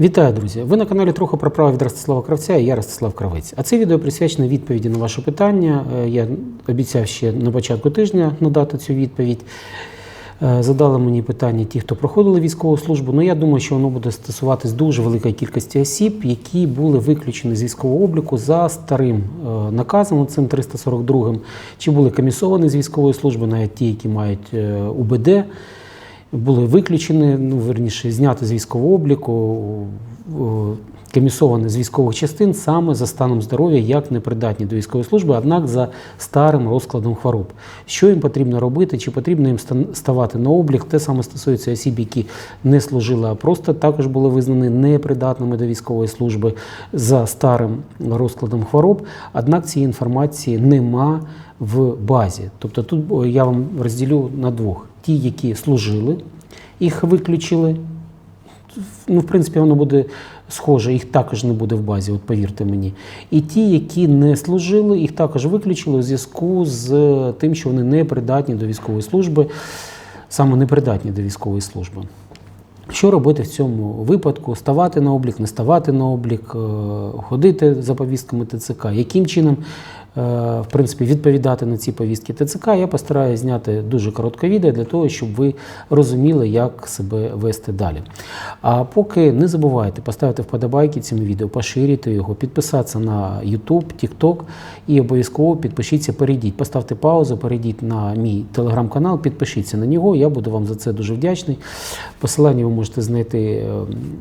Вітаю, друзі! Ви на каналі трохи про право від Ростислава Кравця і я Ростислав Кравець. А це відео присвячено відповіді на ваше питання. Е, Я обіцяв ще на початку тижня надати цю відповідь. Е, Задали мені питання ті, хто проходили військову службу. Ну я думаю, що воно буде стосуватись дуже великої кількості осіб, які були виключені з військового обліку за старим е, наказом, цим 342 чи були комісовані з військової служби, навіть ті, які мають УБД були виключені, ну верніше, зняти з військового обліку, о, комісовані з військових частин саме за станом здоров'я як непридатні до військової служби, однак за старим розкладом хвороб. Що їм потрібно робити, чи потрібно їм ставати на облік? Те саме стосується осіб, які не служили, а просто також були визнані непридатними до військової служби за старим розкладом хвороб. Однак цієї інформації нема в базі. Тобто тут я вам розділю на двох: ті, які служили, їх виключили. Ну, в принципі, воно буде схоже, їх також не буде в базі, от повірте мені. І ті, які не служили, їх також виключили у зв'язку з тим, що вони не придатні до військової служби, саме не придатні до військової служби. Що робити в цьому випадку? Ставати на облік, не ставати на облік, е, ходити за повістками ТЦК, яким чином е, в принципі, відповідати на ці повістки ТЦК, я постараюся зняти дуже коротке відео для того, щоб ви розуміли, як себе вести далі. А поки не забувайте поставити вподобайки цьому відео, поширити його, підписатися на YouTube, TikTok і обов'язково підпишіться, перейдіть, поставте паузу, перейдіть на мій телеграм-канал, підпишіться на нього. Я буду вам за це дуже вдячний. Посилання ви можете знайти е,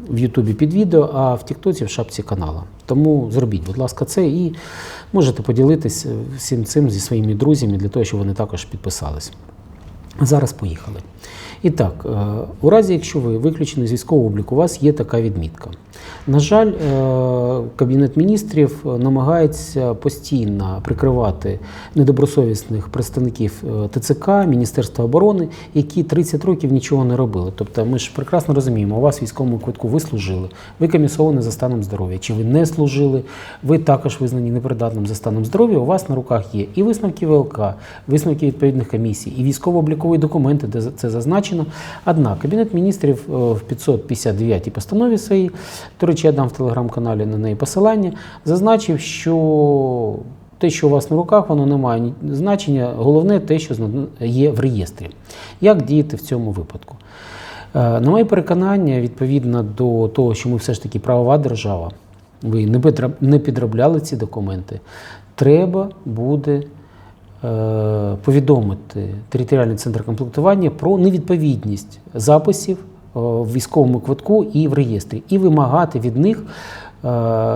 в Ютубі під відео, а в Тіктоці в шапці канала. Тому зробіть, будь ласка, це і можете поділитися всім цим зі своїми друзями для того, щоб вони також підписались. Зараз поїхали. І так, е, у разі, якщо ви виключені з військового обліку, у вас є така відмітка. На жаль, е, Кабінет міністрів намагається постійно прикривати недобросовісних представників е, ТЦК, Міністерства оборони, які 30 років нічого не робили. Тобто, ми ж прекрасно розуміємо, у вас військовому квитку ви служили, ви комісовані за станом здоров'я, чи ви не служили, ви також визнані непридатним за станом здоров'я. У вас на руках є і висновки ВЛК, висновки відповідних комісій, і військово-облікові документи, де це зазначено. Однак Кабінет міністрів е, в 559 постанові своїй, до речі, я дам в телеграм-каналі на неї посилання, зазначив, що те, що у вас на руках, воно не має значення. Головне те, що є в реєстрі. Як діяти в цьому випадку? Е, На моє переконання, відповідно до того, що ми все ж таки правова держава, ви не підробляли ці документи, треба буде е, повідомити територіальний центр комплектування про невідповідність записів е, в військовому квитку і в реєстрі, і вимагати від них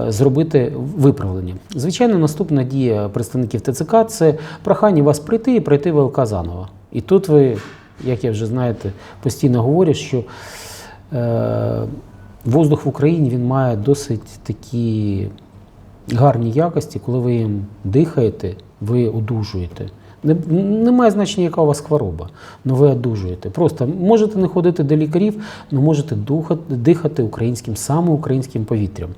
зробити виправлення. Звичайно, наступна дія представників ТЦК це прохання вас прийти і пройти ВЛК заново. І тут ви, як я вже знаєте, постійно говорю, що е, воздух в Україні він має досить такі гарні якості, коли ви їм дихаєте, ви одужуєте. Не, немає значення, яка у вас хвороба, але ви одужуєте. Просто можете не ходити до лікарів, але можете духати, дихати українським, саме українським повітрям.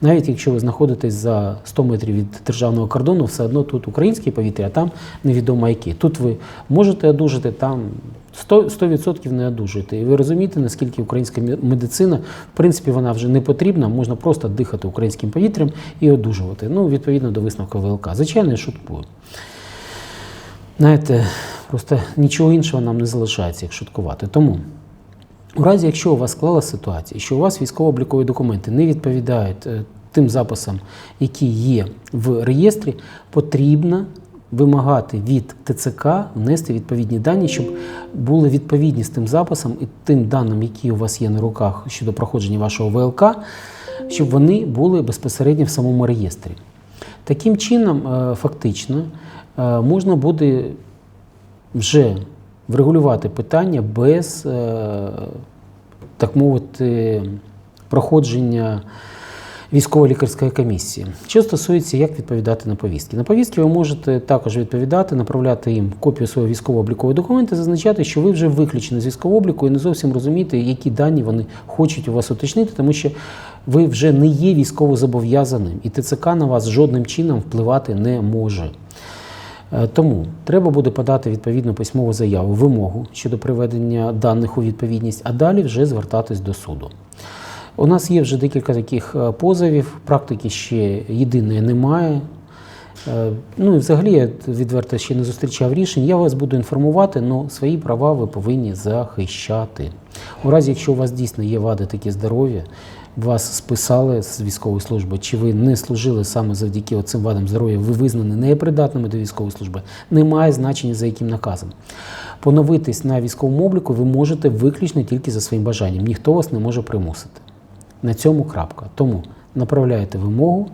Навіть якщо ви знаходитесь за 100 метрів від державного кордону, все одно тут українське повітря, а там невідомо яке. Тут ви можете одужати, там 100%, 100% не одужуєте. І ви розумієте, наскільки українська медицина, в принципі, вона вже не потрібна, можна просто дихати українським повітрям і одужувати. Ну, відповідно до висновку ВЛК. Звичайно, я шуткую. Знаєте, просто нічого іншого нам не залишається, як шуткувати. Тому, у разі, якщо у вас склалася ситуація, що у вас військово-облікові документи не відповідають е, тим записам, які є в реєстрі, потрібно вимагати від ТЦК внести відповідні дані, щоб були відповідні з тим записом і тим даним, які у вас є на руках щодо проходження вашого ВЛК, щоб вони були безпосередньо в самому реєстрі. Таким чином, е, фактично, можна буде вже врегулювати питання без, е, так мовити, проходження військово-лікарської комісії. Що стосується, як відповідати на повістки. На повістки ви можете також відповідати, направляти їм копію свого військово-облікового документу, зазначати, що ви вже виключені з військового обліку і не зовсім розумієте, які дані вони хочуть у вас уточнити, тому що ви вже не є військово зобов'язаним, і ТЦК на вас жодним чином впливати не може. Е, Тому треба буде подати відповідну письмову заяву, вимогу щодо приведення даних у відповідність, а далі вже звертатись до суду. У нас є вже декілька таких е, позовів, практики ще єдиної немає. Е, Ну і взагалі я відверто ще не зустрічав рішень. Я вас буду інформувати, але свої права ви повинні захищати. У разі, якщо у вас дійсно є вади такі здоров'я, вас списали з військової служби, чи ви не служили саме завдяки цим вадам здоров'я, ви визнані непридатними до військової служби, немає значення за яким наказом. Поновитись на військовому обліку ви можете виключно тільки за своїм бажанням. Ніхто вас не може примусити. На цьому крапка. Тому направляєте вимогу.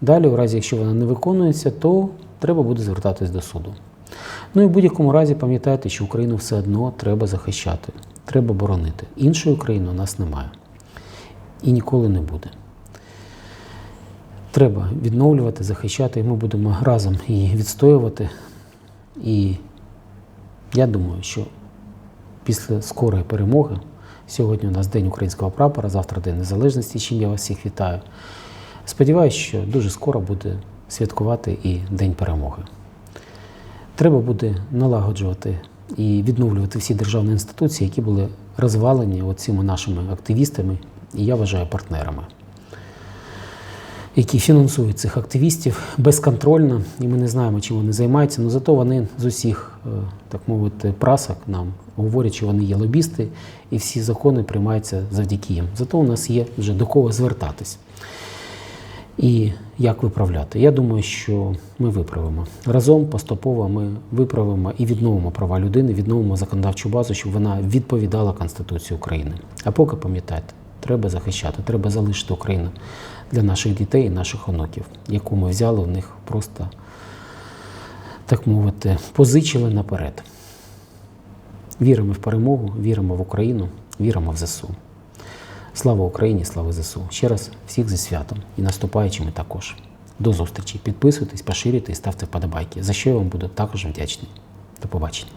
Далі, у разі, якщо вона не виконується, то треба буде звертатись до суду. Ну і в будь-якому разі пам'ятайте, що Україну все одно треба захищати, треба боронити. Іншої України у нас немає. І ніколи не буде. Треба відновлювати, захищати, і ми будемо разом її відстоювати. І я думаю, що після скорої перемоги, сьогодні у нас День українського прапора, завтра День Незалежності, чим я вас всіх вітаю. Сподіваюсь, що дуже скоро буде святкувати і День перемоги. Треба буде налагоджувати і відновлювати всі державні інституції, які були розвалені цими нашими активістами, і я вважаю партнерами, які фінансують цих активістів безконтрольно, і ми не знаємо, чим вони займаються, але зато вони з усіх, е, так мовити, прасок нам говорять, що вони є лобісти, і всі закони приймаються завдяки їм. Зато у нас є вже до кого звертатись. І як виправляти? Я думаю, що ми виправимо разом поступово. Ми виправимо і відновимо права людини, відновимо законодавчу базу, щоб вона відповідала Конституції України. А поки пам'ятайте, треба захищати, треба залишити Україну для наших дітей і наших онуків, яку ми взяли в них просто, так мовити, позичили наперед. Віримо в перемогу, віримо в Україну, віримо в ЗСУ. Слава Україні, слава ЗСУ. Ще раз всіх зі святом і наступаючими також. До зустрічі. Підписуйтесь, поширюйте і ставте вподобайки, за що я вам буду також вдячний. До побачення.